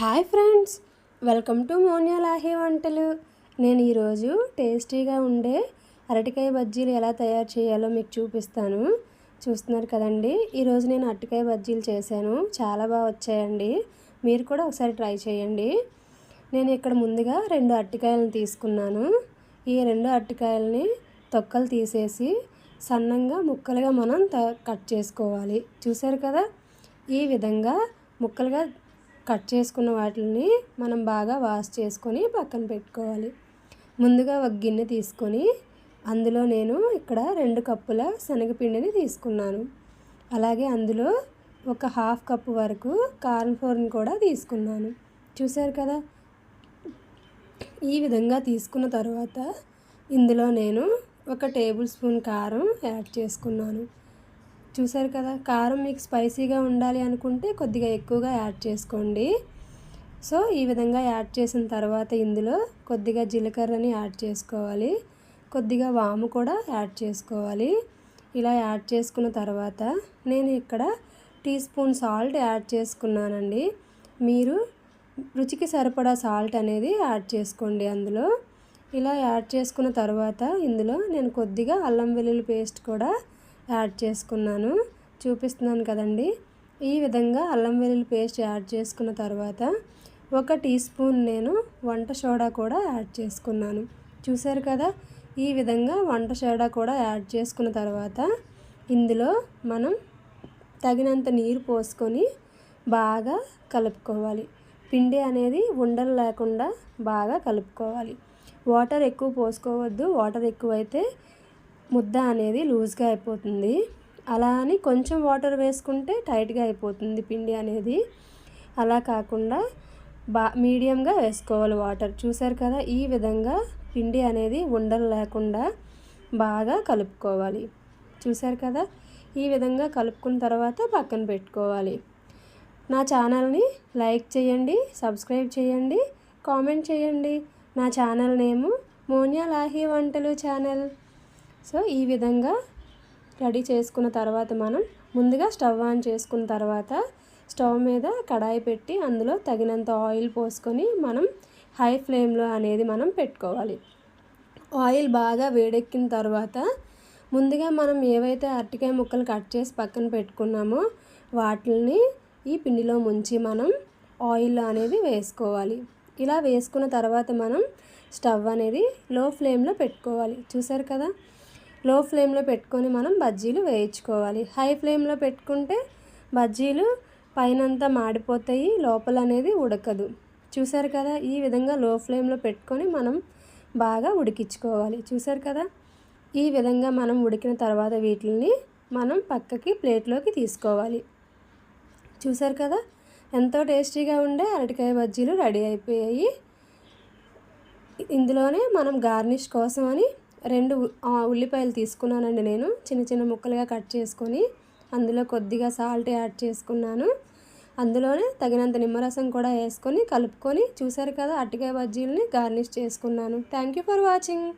Hi friends welcome to మోనియా లాహీ వంటలు. నేను ఈరోజు టేస్టీగా ఉండే అరటికాయ బజ్జీలు ఎలా తయారు చేయాలో మీకు చూపిస్తాను. చూస్తున్నారు కదండి ఈరోజు నేను అరటికాయ బజ్జీలు చేశాను. చాలా బాగా వచ్చాయండి. మీరు కూడా ఒకసారి ట్రై చేయండి. నేను ఇక్కడ ముందుగా రెండు అరటికాయలను తీసుకున్నాను. ఈ రెండు అరటికాయలని తొక్కలు తీసేసి సన్నంగా ముక్కలుగా మనం కట్ చేసుకోవాలి. చూసారు కదా? ఈ విధంగా ముక్కలుగా కట్ చేసుకున్న వాటిని మనం బాగా వాష్ చేసుకొని పక్కన పెట్టుకోవాలి. ముందుగా ఒక గిన్నె తీసుకొని అందులో నేను ఇక్కడ రెండు కప్పుల శనగపిండిని తీసుకున్నాను. అలాగే అందులో ఒక హాఫ్ కప్పు వరకు కార్న్ఫ్లోర్ని కూడా తీసుకున్నాను. చూసారు కదా? ఈ విధంగా తీసుకున్న తర్వాత ఇందులో నేను ఒక టేబుల్ స్పూన్ కారం యాడ్ చేసుకున్నాను. చూసారు కదా కారం మీకు స్పైసీగా ఉండాలి అనుకుంటే కొద్దిగా ఎక్కువగా యాడ్ చేసుకోండి. సో ఈ విధంగా యాడ్ చేసిన తర్వాత ఇందులో కొద్దిగా జీలకర్రని యాడ్ చేసుకోవాలి. కొద్దిగా వాము కూడా యాడ్ చేసుకోవాలి. ఇలా యాడ్ చేసుకున్న తర్వాత నేను ఇక్కడ టీ స్పూన్ సాల్ట్ యాడ్ చేసుకున్నానండి. మీరు రుచికి సరిపడా సాల్ట్ అనేది యాడ్ చేసుకోండి అందులో. ఇలా యాడ్ చేసుకున్న తర్వాత ఇందులో నేను కొద్దిగా అల్లం వెల్లుల్లి పేస్ట్ కూడా యాడ్ చేసుకున్నాను. చూపిస్తున్నాను కదండి. ఈ విధంగా అల్లం వెల్లుల్లి పేస్ట్ యాడ్ చేసుకున్న తర్వాత ఒక టీ స్పూన్ నేను వంట సోడా కూడా యాడ్ చేసుకున్నాను. చూశారు కదా? ఈ విధంగా వంట సోడా కూడా యాడ్ చేసుకున్న తర్వాత ఇందులో మనం తగినంత నీరు పోసుకొని బాగా కలుపుకోవాలి. పిండి అనేది ఉండలు లేకుండా బాగా కలుపుకోవాలి. వాటర్ ఎక్కువ పోసుకోవద్దు. వాటర్ ఎక్కువైతే ముద్ద అనేది లూజ్గా అయిపోతుంది. అలా అని కొంచెం వాటర్ వేసుకుంటే టైట్గా అయిపోతుంది పిండి అనేది. అలా కాకుండా బా మీడియంగా వేసుకోవాలి వాటర్. చూసారు కదా ఈ విధంగా పిండి అనేది ఉండలు లేకుండా బాగా కలుపుకోవాలి. చూసారు కదా ఈ విధంగా కలుపుకున్న తర్వాత పక్కన పెట్టుకోవాలి. నా ఛానల్ని లైక్ చేయండి సబ్స్క్రైబ్ చేయండి కామెంట్ చేయండి. నా ఛానల్ నేము మోనియా లాహీ వంటలు ఛానల్. సో ఈ విధంగా రెడీ చేసుకున్న తర్వాత మనం ముందుగా స్టవ్ ఆన్ చేసుకున్న తర్వాత స్టవ్ మీద కడాయి పెట్టి అందులో తగినంత ఆయిల్ పోసుకొని మనం హై ఫ్లేమ్లో అనేది మనం పెట్టుకోవాలి. ఆయిల్ బాగా వేడెక్కిన తర్వాత ముందుగా మనం ఏవైతే అరటికాయ ముక్కలు కట్ చేసి పక్కన పెట్టుకున్నామో వాటిని ఈ పిండిలో ముంచి మనం ఆయిల్ అనేది వేసుకోవాలి. ఇలా వేసుకున్న తర్వాత మనం స్టవ్ అనేది లో ఫ్లేమ్లో పెట్టుకోవాలి. చూసారు కదా? లో ఫ్లేమ్లో పెట్టుకొని మనం బజ్జీలు వేయించుకోవాలి. హై ఫ్లేమ్లో పెట్టుకుంటే బజ్జీలు పైనంతా మాడిపోతాయి లోపల అనేది ఉడకదు. చూసారు కదా ఈ విధంగా లో ఫ్లేమ్లో పెట్టుకొని మనం బాగా ఉడికించుకోవాలి. చూసారు కదా ఈ విధంగా మనం ఉడికిన తర్వాత వీటిని మనం పక్కకి ప్లేట్లోకి తీసుకోవాలి. చూసారు కదా ఎంతో టేస్టీగా ఉండే అరటికాయ బజ్జీలు రెడీ అయిపోయాయి. ఇందులోనే మనం గార్నిష్ కోసం అని రెండు ఉల్లిపాయలు తీసుకున్నానండి నేను. చిన్న చిన్న ముక్కలుగా కట్ చేసుకొని అందులో కొద్దిగా సాల్ట్ యాడ్ చేసుకున్నాను. అందులోనే తగినంత నిమ్మరసం కూడా వేసుకొని కలుపుకొని చూసారు కదా అట్టికాయ బజ్జీలని గార్నిష్ చేసుకున్నాను. Thank you for watching.